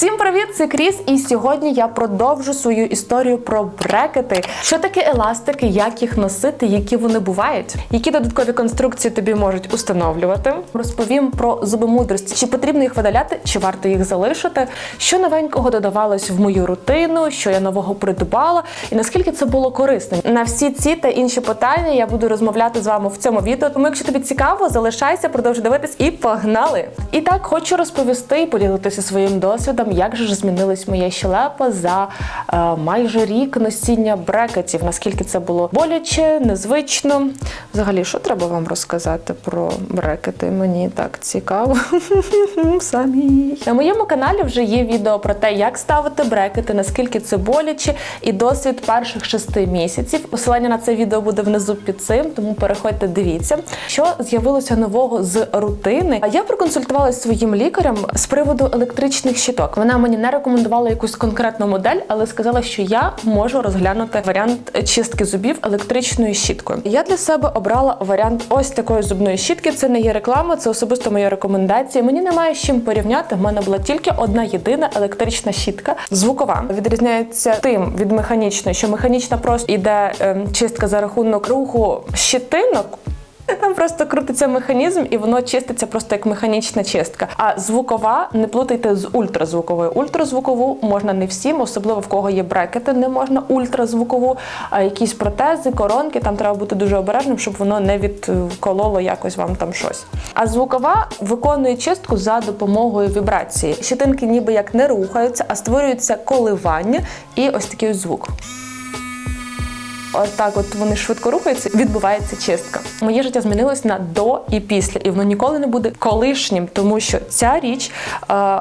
Всім привіт, це Кріс, і сьогодні я продовжу свою історію про брекети. Що таке еластики, як їх носити, які вони бувають, які додаткові конструкції тобі можуть установлювати. Розповім про зуби мудрості, чи потрібно їх видаляти, чи варто їх залишити, що новенького додавалось в мою рутину, що я нового придбала, і наскільки це було корисно. На всі ці та інші питання я буду розмовляти з вами в цьому відео. Тому, якщо тобі цікаво, залишайся, продовжуй дивитись і погнали! І так хочу розповісти і поділитися своїм досвідом, як же змінилась моя щелепа за е, майже рік носіння брекетів. Наскільки це було боляче, незвично. Взагалі, що треба вам розказати про брекети? Мені так цікаво. Самі на моєму каналі вже є відео про те, як ставити брекети, наскільки це боляче, і досвід перших шести місяців. Посилання на це відео буде внизу під цим, тому переходьте, дивіться, що з'явилося нового з рутини. А я проконсультувалася своїм лікарем з приводу електричних щиток. Вона мені не рекомендувала якусь конкретну модель, але сказала, що я можу розглянути варіант чистки зубів електричною щіткою. Я для себе обрала варіант ось такої зубної щітки. Це не є реклама, це особисто моя рекомендація. Мені немає з чим порівняти. В мене була тільки одна єдина електрична щітка. Звукова відрізняється тим від механічної, що механічна просто йде ем, чистка за рахунок руху щитинок. Там просто крутиться механізм, і воно чиститься просто як механічна чистка. А звукова не плутайте з ультразвуковою. Ультразвукову можна не всім, особливо в кого є брекети, не можна ультразвукову, а якісь протези, коронки. Там треба бути дуже обережним, щоб воно не відкололо якось вам там щось. А звукова виконує чистку за допомогою вібрації. Щетинки ніби як не рухаються, а створюється коливання і ось такий звук. Отак, от вони швидко рухаються, відбувається чистка. Моє життя змінилось на до і після, і воно ніколи не буде колишнім, тому що ця річ е,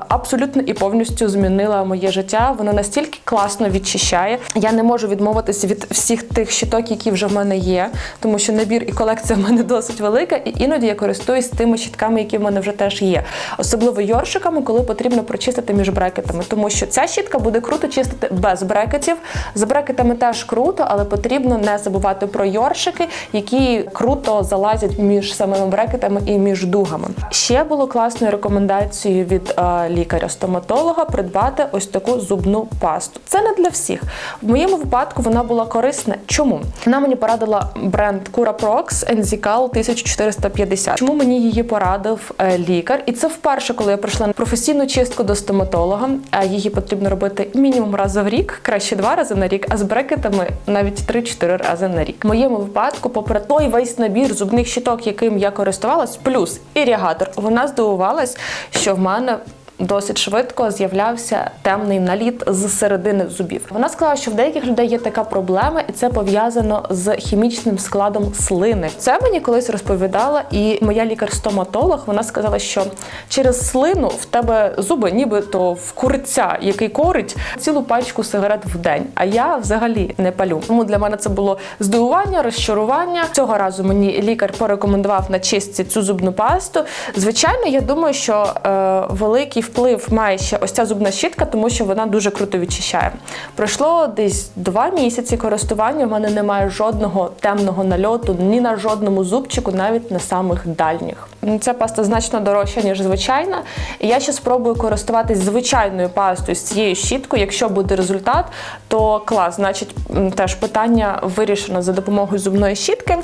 абсолютно і повністю змінила моє життя. Воно настільки класно відчищає. Я не можу відмовитися від всіх тих щиток, які вже в мене є, тому що набір і колекція в мене досить велика, і іноді я користуюсь тими щітками, які в мене вже теж є. Особливо йоршиками, коли потрібно прочистити між брекетами, тому що ця щітка буде круто чистити без брекетів. З брекетами теж круто, але потрібно не забувати про йоршики, які круто залазять між самими брекетами і між дугами. Ще було класною рекомендацією від е, лікаря-стоматолога придбати ось таку зубну пасту. Це не для всіх. В моєму випадку вона була корисна. Чому? Вона мені порадила бренд Curaprox Enzical 1450. Чому мені її порадив е, лікар? І це вперше, коли я прийшла на професійну чистку до стоматолога. А її потрібно робити мінімум раз в рік, краще два рази на рік, а з брекетами навіть 3-4 рази на рік. В моєму випадку, попри той весь набір зубних щиток, яким я користувалась, плюс ірігатор, вона здивувалась, що в мене. Досить швидко з'являвся темний наліт з середини зубів. Вона сказала, що в деяких людей є така проблема, і це пов'язано з хімічним складом слини. Це мені колись розповідала, і моя лікар-стоматолог вона сказала, що через слину в тебе зуби, нібито в курця, який корить цілу пачку сигарет в день. А я взагалі не палю. Тому для мене це було здивування, розчарування. Цього разу мені лікар порекомендував на чистці цю зубну пасту. Звичайно, я думаю, що е, великий вплив має ще ось ця зубна щітка, тому що вона дуже круто відчищає. Пройшло десь два місяці користування. У мене немає жодного темного нальоту ні на жодному зубчику, навіть на самих дальніх. Ця паста значно дорожча, ніж звичайна. І я ще спробую користуватись звичайною пастою з цією щіткою. Якщо буде результат, то клас, значить, теж питання вирішено за допомогою зубної щітки.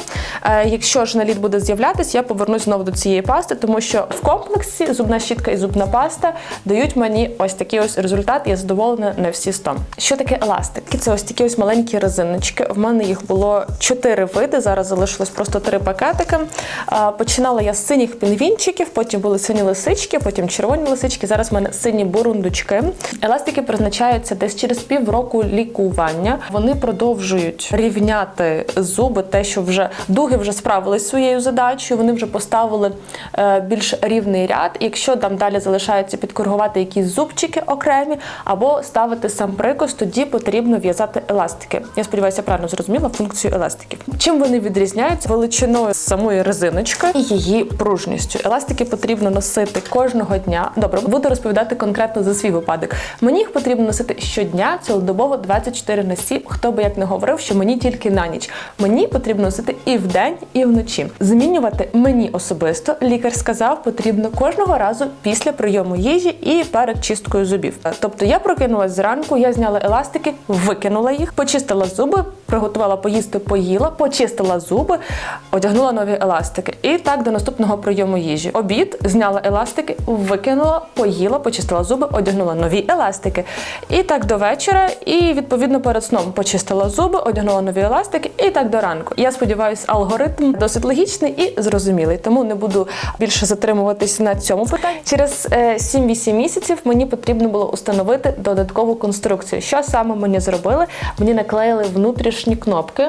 Е, Якщо ж наліт буде з'являтися, я повернусь знову до цієї пасти, тому що в комплексі зубна щітка і зубна паста дають мені ось такий ось результат. Я задоволена на всі 100. Що таке еластик? Це ось такі ось маленькі резиночки. В мене їх було чотири види. Зараз залишилось просто три пакетики. Е, Починала я з синіх пінгвінчиків, потім були сині лисички, потім червоні лисички. Зараз в мене сині бурундучки. Еластики призначаються десь через півроку лікування. Вони продовжують рівняти зуби, те, що вже дуги вже справились своєю задачею. Вони вже поставили е, більш рівний ряд. Якщо там далі залишаються підкоригувати якісь зубчики окремі, або ставити сам прикус, тоді потрібно в'язати еластики. Я сподіваюся, правильно зрозуміла функцію еластиків. Чим вони відрізняються величиною самої резиночки і її пружиною. Пружністю. Еластики потрібно носити кожного дня. Добре, буду розповідати конкретно за свій випадок. Мені їх потрібно носити щодня, цілодобово 24 на 7. Хто би як не говорив, що мені тільки на ніч. Мені потрібно носити і вдень, і вночі. Змінювати мені особисто лікар сказав, потрібно кожного разу після прийому їжі і перед чисткою зубів. Тобто я прокинулась зранку, я зняла еластики, викинула їх, почистила зуби, приготувала поїсти, поїла, почистила зуби, одягнула нові еластики. І так до наступного прийому їжі. Обід зняла еластики, викинула, поїла, почистила зуби, одягнула нові еластики. І так до вечора. І відповідно перед сном почистила зуби, одягнула нові еластики, і так до ранку. Я сподіваюся, алгоритм досить логічний і зрозумілий, тому не буду більше затримуватись на цьому питанні. Через е, 7-8 місяців мені потрібно було установити додаткову конструкцію. Що саме мені зробили? Мені наклеїли внутрішні кнопки.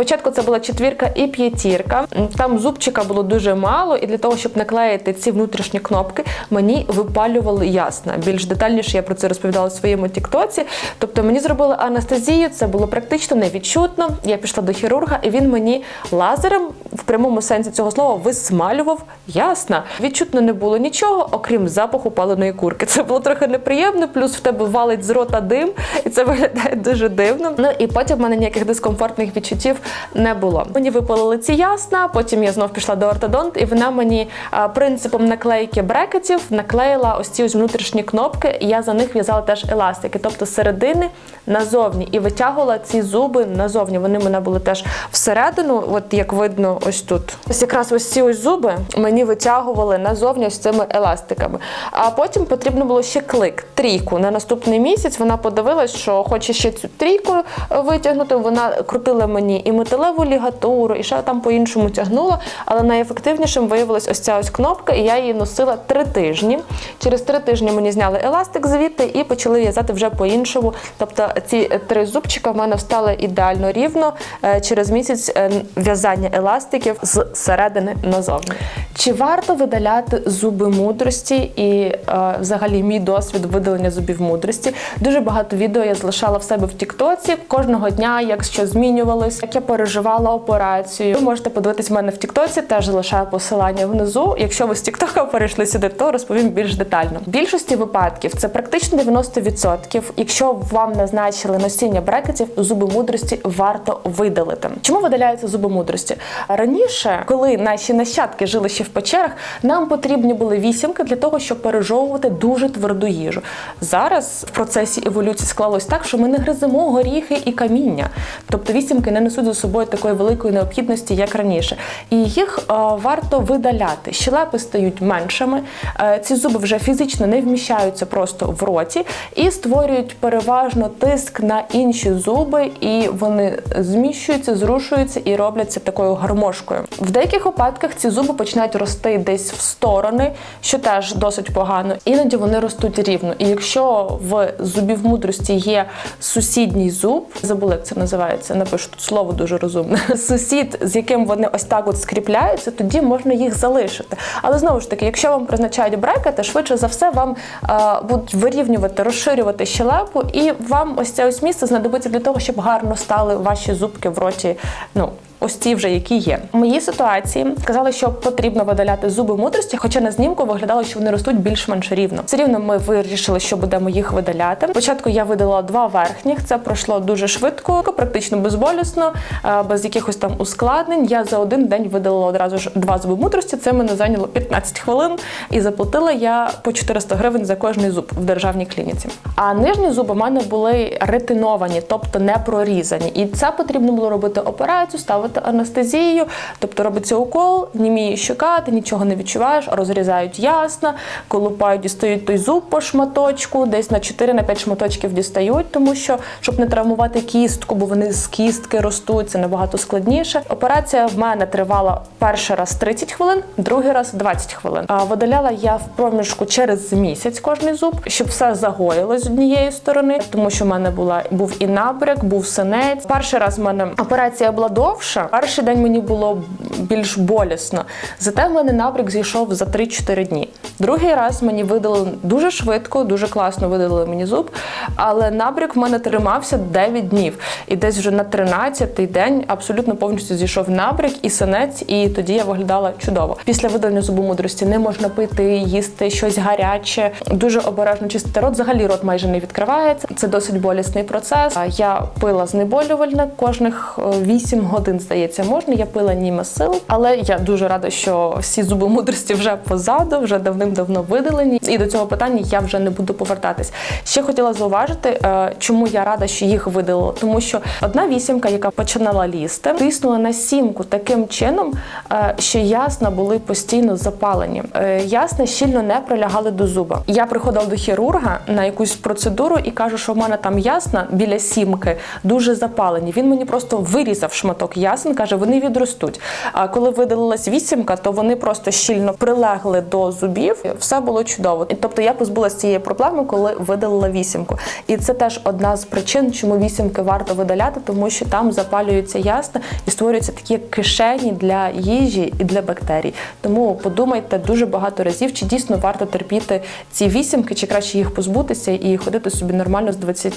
Спочатку це була четвірка і п'ятірка. Там зубчика було дуже мало, і для того, щоб наклеїти ці внутрішні кнопки, мені випалювали ясна. Більш детальніше я про це розповідала в своєму тіктоці. Тобто мені зробили анестезію, це було практично невідчутно. Я пішла до хірурга, і він мені лазером прямому сенсі цього слова висмалював ясна. Відчутно не було нічого, окрім запаху паленої курки. Це було трохи неприємно, плюс в тебе валить з рота дим, і це виглядає дуже дивно. Ну і потім в мене ніяких дискомфортних відчуттів не було. Мені випалили ці ясна, потім я знов пішла до ортодонт, і вона мені принципом наклейки брекетів наклеїла ось ці ось внутрішні кнопки. І я за них в'язала теж еластики, тобто середини назовні, і витягувала ці зуби назовні. Вони мене були теж всередину, от як видно, ось тут. Ось якраз ось ці ось зуби мені витягували назовні з цими еластиками. А потім потрібно було ще клик, трійку. На наступний місяць вона подивилась, що хоче ще цю трійку е, витягнути. Вона крутила мені і металеву лігатуру, і ще там по-іншому тягнула. Але найефективнішим виявилась ось ця ось кнопка, і я її носила три тижні. Через три тижні мені зняли еластик звідти і почали в'язати вже по-іншому. Тобто ці три зубчика в мене встали ідеально рівно е, через місяць е, в'язання еластиків з середини назовні. Чи варто видаляти зуби мудрості і е, взагалі мій досвід видалення зубів мудрості? Дуже багато відео я залишала в себе в Тіктоці кожного дня, як що змінювалось, як я переживала операцію. Ви можете подивитись в мене в Тіктоці, теж залишаю посилання внизу. Якщо ви з Тіктока перейшли сюди, то розповім більш детально. В більшості випадків це практично 90%. Якщо вам назначили носіння брекетів, зуби мудрості варто видалити. Чому видаляються зуби мудрості? Раніше, коли наші нащадки жили ще в печерах, нам потрібні були вісімки для того, щоб пережовувати дуже тверду їжу. Зараз в процесі еволюції склалось так, що ми не гриземо горіхи і каміння. Тобто вісімки не несуть за собою такої великої необхідності, як раніше. І їх е, варто видаляти. Щелепи стають меншими, е, ці зуби вже фізично не вміщаються просто в роті і створюють переважно тиск на інші зуби, і вони зміщуються, зрушуються і робляться такою гармошкою. В деяких випадках ці зуби починають рости десь в сторони, що теж досить погано. Іноді вони ростуть рівно. І якщо в зубів мудрості є сусідній зуб, забули, як це називається, напишу тут слово дуже розумне. Сусід, з яким вони ось так от скріпляються, тоді можна їх залишити. Але знову ж таки, якщо вам призначають брекети, швидше за все вам е, будуть вирівнювати, розширювати щелепу, і вам ось це ось місце знадобиться для того, щоб гарно стали ваші зубки в роті. Ну ось ті вже, які є. В моїй ситуації казали, що потрібно видаляти зуби мудрості, хоча на знімку виглядало, що вони ростуть більш-менш рівно. Все рівно ми вирішили, що будемо їх видаляти. Спочатку я видала два верхніх. Це пройшло дуже швидко, практично безболісно, е, без якихось там ускладнень. Я за один день видалила одразу ж два зуби мудрості. Це мене зайняло 15 хвилин, і заплатила я по 400 гривень за кожний зуб в державній клініці. А нижні зуби в мене були ретиновані, тобто не прорізані. І це потрібно було робити операцію, ставити анестезію, тобто робиться укол, німіє щока, ти нічого не відчуваєш, розрізають ясна, колупають, дістають той зуб по шматочку, десь на 4 на 5 шматочків дістають, тому що щоб не травмувати кістку, бо вони з кістки ростуть, це набагато складніше. Операція в мене тривала перший раз 30 хвилин, другий раз 20 хвилин. А видаляла я в проміжку через місяць кожний зуб, щоб все загоїлось з однієї сторони, тому що в мене була був і набряк, був синець. Перший раз в мене операція була довша. Гірше. Перший день мені було більш болісно. Зате в мене набряк зійшов за 3-4 дні. Другий раз мені видалили дуже швидко, дуже класно видалили мені зуб, але набряк в мене тримався 9 днів. І десь вже на 13-й день абсолютно повністю зійшов набряк і синець, і тоді я виглядала чудово. Після видалення зубу мудрості не можна пити, їсти щось гаряче, дуже обережно чистити рот. Взагалі рот майже не відкривається. Це досить болісний процес. Я пила знеболювальне кожних е, 8 годин, здається, можна. Я пила німесил, але я дуже рада, що всі зуби мудрості вже позаду, вже давним-давно видалені. І до цього питання я вже не буду повертатись. Ще хотіла зауважити, е, чому я рада, що їх видалило. Тому що одна вісімка, яка починала лізти, тиснула на сімку таким чином, е, що ясна були постійно запалені. Е, Ясна щільно не прилягали до зуба. Я приходила до хірурга на якусь процедуру і кажу, що в мене там ясна біля сімки дуже запалені. Він мені просто вирізав шматок ясен, каже, вони відростуть. А коли видалилась вісімка, то вони просто щільно прилегли до зубів. Все було чудово. І тобто я позбулася цієї проблеми, коли видалила вісімку. І це теж одна з причин, чому вісімки варто видаляти, тому що там запалюються ясна і створюються такі кишені для їжі і для бактерій. Тому подумайте дуже багато разів, чи дійсно варто терпіти ці вісімки, чи краще їх позбутися і ходити собі нормально з 20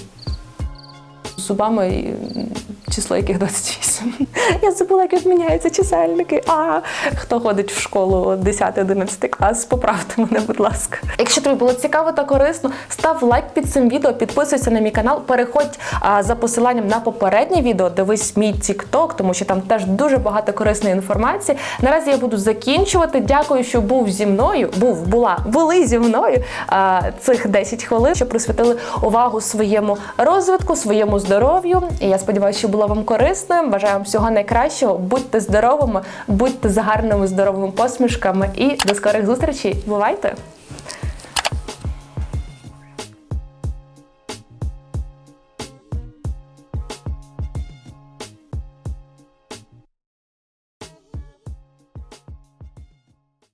зубами, число яких 28. Я забула, як відміняються чисельники. А хто ходить в школу 10-11 клас, поправте мене, будь ласка. Якщо тобі було цікаво та корисно, став лайк під цим відео, підписуйся на мій канал, переходь а, за посиланням на попереднє відео, дивись мій TikTok, тому що там теж дуже багато корисної інформації. Наразі я буду закінчувати. Дякую, що був зі мною. Був, була, були зі мною а, цих 10 хвилин, що присвятили увагу своєму розвитку, своєму здоров'ю. І я сподіваюся, що було вам корисним. Бажаю вам всього найкращого. Будьте здоровими, будьте з гарними здоровими посмішками і до скорих зустрічей. Бувайте!